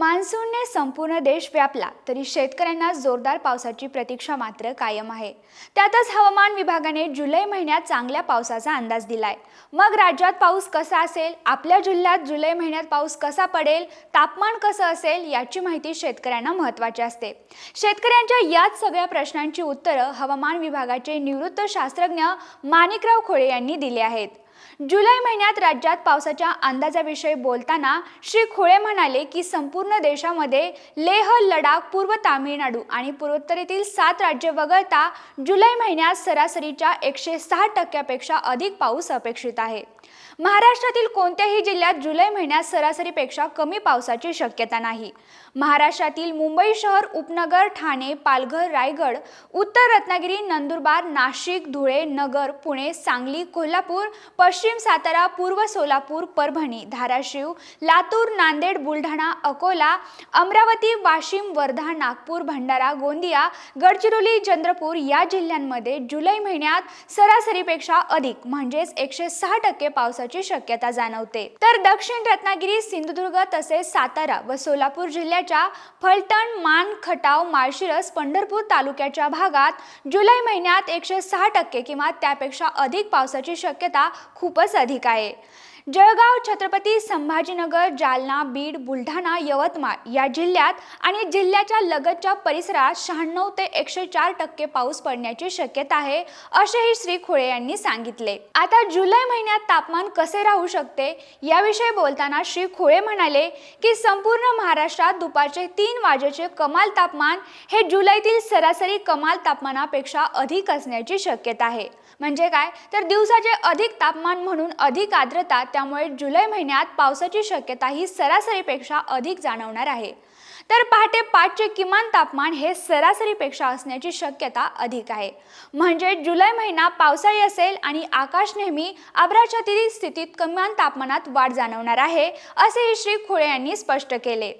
मान्सूनने संपूर्ण देश व्यापला तरी शेतकऱ्यांना जोरदार पावसाची प्रतीक्षा मात्र कायम आहे. त्यातच हवामान विभागाने जुलै महिन्यात चांगल्या पावसाचा अंदाज दिलाय. मग राज्यात पाऊस कसा असेल आपल्या जिल्ह्यात जुलै महिन्यात पाऊस कसा पडेल तापमान कसं असेल याची माहिती शेतकऱ्यांना महत्त्वाची असते. शेतकऱ्यांच्या याच सगळ्या प्रश्नांची उत्तरं हवामान विभागाचे निवृत्त शास्त्रज्ञ माणिकराव खोळे यांनी दिली आहेत. जुलै महिन्यात राज्यात पावसाच्या अंदाजाविषयी बोलताना श्री खोळे म्हणाले की संपूर्ण देशामध्ये लेह लडाख पूर्व तामिळनाडू आणि पूर्वोत्तरेतील सात राज्य वगळता जुलै महिन्यात सरासरीच्या एकशे सहा टक्क्यापेक्षा अधिक पाऊस अपेक्षित आहे. महाराष्ट्रातील कोणत्याही जिल्ह्यात जुलै महिन्यात सरासरीपेक्षा कमी पावसाची शक्यता नाही. महाराष्ट्रातील मुंबई शहर उपनगर ठाणे पालघर रायगड उत्तर रत्नागिरी नंदुरबार नाशिक धुळे नगर पुणे सांगली कोल्हापूर पश्चिम सातारा पूर्व सोलापूर परभणी धाराशिव लातूर नांदेड बुलढाणा अकोला अमरावती वाशिम वर्धा नागपूर भंडारा गोंदिया गडचिरोली चंद्रपूर या जिल्ह्यांमध्ये जुलै महिन्यात सरासरीपेक्षा अधिक म्हणजेच एकशे सहा टक्के पावसाची शक्यता जाणवते. तर दक्षिण रत्नागिरी सिंधुदुर्ग तसेच सातारा व सोलापूर जिल्ह्याच्या फलटण मान खटाव माळशिरस पंढरपूर तालुक्याच्या भागात जुलै महिन्यात एकशे सहा टक्के किंवा त्यापेक्षा अधिक पावसाची शक्यता खूपच अधिक आहे. जळगाव छत्रपती संभाजीनगर जालना बीड बुलढाणा यवतमाळ या जिल्ह्यात आणि जिल्ह्याच्या लगतच्या परिसरात शहाण्णव ते एकशे चार टक्के पाऊस पडण्याची शक्यता आहे असेही श्री खोळे यांनी सांगितले. आता जुलै महिन्यात तापमान कसे राहू शकते? याविषयी बोलताना श्री खोळे म्हणाले की संपूर्ण महाराष्ट्रात दुपारचे तीन वाजेचे कमाल तापमान हे जुलैतील सरासरी कमाल तापमानापेक्षा अधिक असण्याची शक्यता आहे. म्हणजे काय? तर दिवसाचे अधिक तापमान म्हणून अधिक आर्द्रता त्यामुळे जुलै महिन्यात पावसाची शक्यता ही सरासरीपेक्षा अधिक जाणवणार आहे. तर पहाटे पाचचे किमान तापमान हे सरासरीपेक्षा असण्याची शक्यता अधिक आहे. म्हणजे जुलै महिना पावसाळी असेल आणि आकाश नेहमी आभ्राच्छादित स्थितीत किमान तापमानात वाढ जाणवणार आहे असेही श्री खोळे यांनी स्पष्ट केले.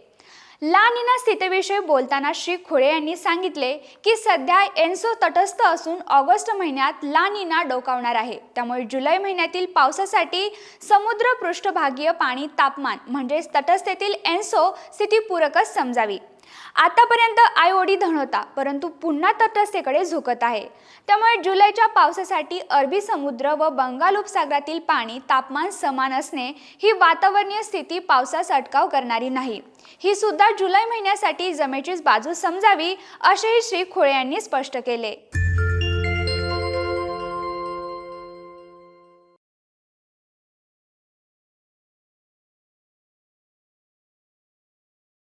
ला निना स्थितीविषयी बोलताना श्री खोळे यांनी सांगितले की सध्या एन्सो तटस्थ असून ऑगस्ट महिन्यात ला निना डोकावणार आहे. त्यामुळे जुलै महिन्यातील पावसासाठी समुद्र पृष्ठभागीय पाणी तापमान म्हणजेच तटस्थेतील एन्सो स्थितीपूरकच समजावी. आतापर्यंत आयओडी धन होता परंतु पुन्हा तटस्थेकडे झुकत आहे. त्यामुळे जुलैच्या पावसासाठी अरबी समुद्र व बंगाल उपसागरातील पाणी तापमान समान असणे ही वातावरणीय स्थिती पावसास अटकाव करणारी नाही. ही सुद्धा जुलै महिन्यासाठी जमेचीच बाजू समजावी असेही श्री खोळे यांनी स्पष्ट केले.